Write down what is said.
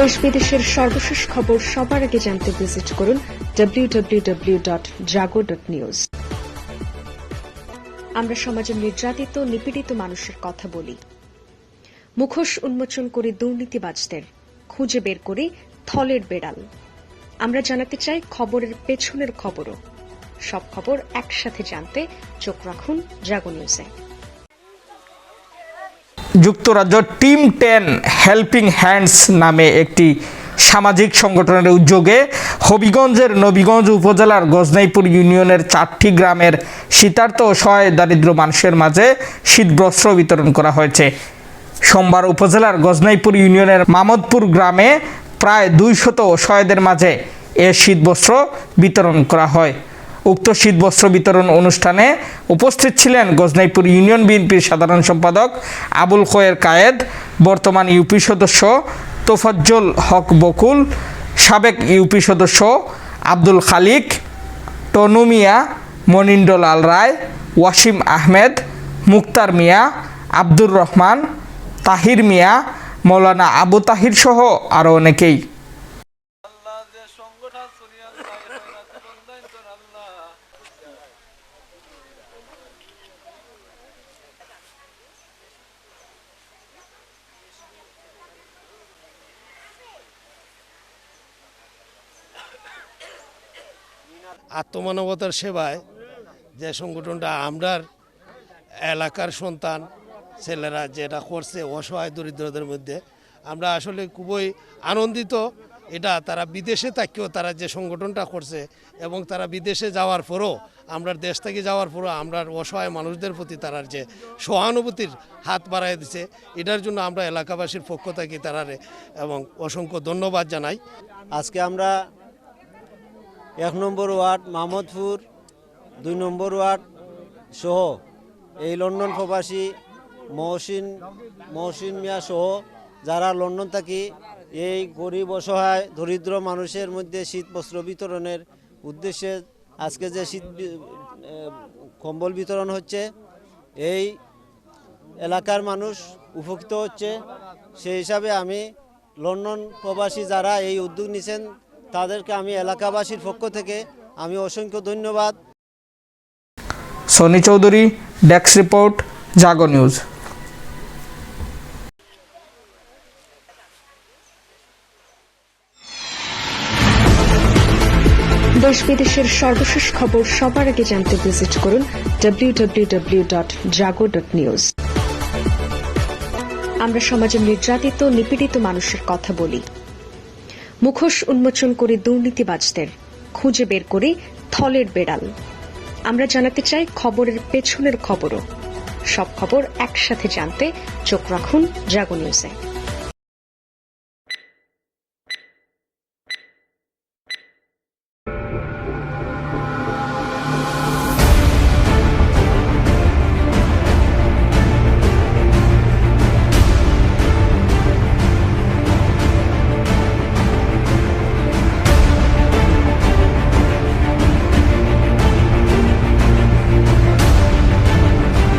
দেশ বিদেশের সর্বশেষ খবর সবার আগে জানতে ভিজিট করুন www.jago.news আমরা সমাজের নির্যাতিত, নিপীড়িত মানুষের কথা বলি। মুখোশ উন্মোচন করে দুর্নীতিবাজদের খুঁজে বের করে থলের বেড়াল। আমরা জানাতে চাই খবরের পেছনের খবরও। সব খবর একসাথে জানতে চোখ রাখুন জাগো নিউজে যুক্তরাজ্য টিম টেন হেল্পিং হ্যান্ডস নামে একটি সামাজিক সংগঠনের উদ্যোগে হবিগঞ্জের নবীগঞ্জ উপজেলার গজনাইপুর ইউনিয়নের চারটি গ্রামের শীতার্থ অসহায় দারিদ্র মানুষের মাঝে শীতবস্ত্র বিতরণ করা হয়েছে। সোমবার উপজেলার গজনাইপুর ইউনিয়নের মামদপুর গ্রামে প্রায় দুইশত অসহায়দের মাঝে এ শীতবস্ত্র বিতরণ করা হয়। উক্ত শীতবস্ত্র বিতরণ অনুষ্ঠানে উপস্থিত ছিলেন গজনাইপুর ইউনিয়ন বিএনপির সাধারণ সম্পাদক আবুল খয়ের কায়েদ, বর্তমান ইউপি সদস্য তোফাজ্জল হক বকুল, সাবেক ইউপি সদস্য আব্দুল খালিক টনু মিয়া মনিন্দলাল রায়, ওয়াসিম আহমেদ, মুক্তার মিয়া, আব্দুর রহমান, তাহির মিয়া, মৌলানা আবু তাহির সহ আরও অনেকেই। যে সংগঠন আত্মমানবতার সেবায় যে সংগঠনটা আমরার এলাকার সন্তান, ছেলেরা যেটা করছে অসহায় দরিদ্রদের মধ্যে, আমরা আসলে খুবই আনন্দিত এটা তারা বিদেশে থাকিও তারা যে সংগঠনটা করছে এবং তারা বিদেশে যাওয়ার পরও, আমরা দেশ থেকে যাওয়ার পরও আমরা অসহায় মানুষদের প্রতি তারার যে সহানুভূতির হাত বাড়াই দিছে, এটার জন্য আমরা এলাকাবাসীর পক্ষ থেকে তারারে এবং অসংখ্য ধন্যবাদ জানাই। আজকে আমরা এক নম্বর ওয়ার্ড মাহমদপুর দুই নম্বর ওয়ার্ড সহ এই লন্ডন প্রবাসী মহসিন মহসিন মিয়া সহ যারা লন্ডন থাকি এই গরিব অসহায় দরিদ্র মানুষের মধ্যে শীত বস্ত্র বিতরণের উদ্দেশ্যে আজকে যে শীত কম্বল বিতরণ হচ্ছে, এই এলাকার মানুষ উপকৃত হচ্ছে। সেই হিসাবে আমি লন্ডন প্রবাসী যারা এই উদ্যোগ নিছেন, তাদেরকে আমি এলাকাবাসীর পক্ষ থেকে আমি অসংখ্য ধন্যবাদ। Soni Chowdhury desk report, Jago news. দেশ বিদেশের সর্বশেষ খবর সবার আগে জানতে ভিজিট করুন আমরা সমাজের নির্যাতিত, নিপীড়িত মানুষের কথা বলি। মুখোশ উন্মোচন করে দুর্নীতিবাজদের খুঁজে বের করে থলের বেড়াল। আমরা জানাতে চাই খবরের পেছনের খবরও। সব খবর একসাথে জানতে চোখ রাখুন জাগো নিউজে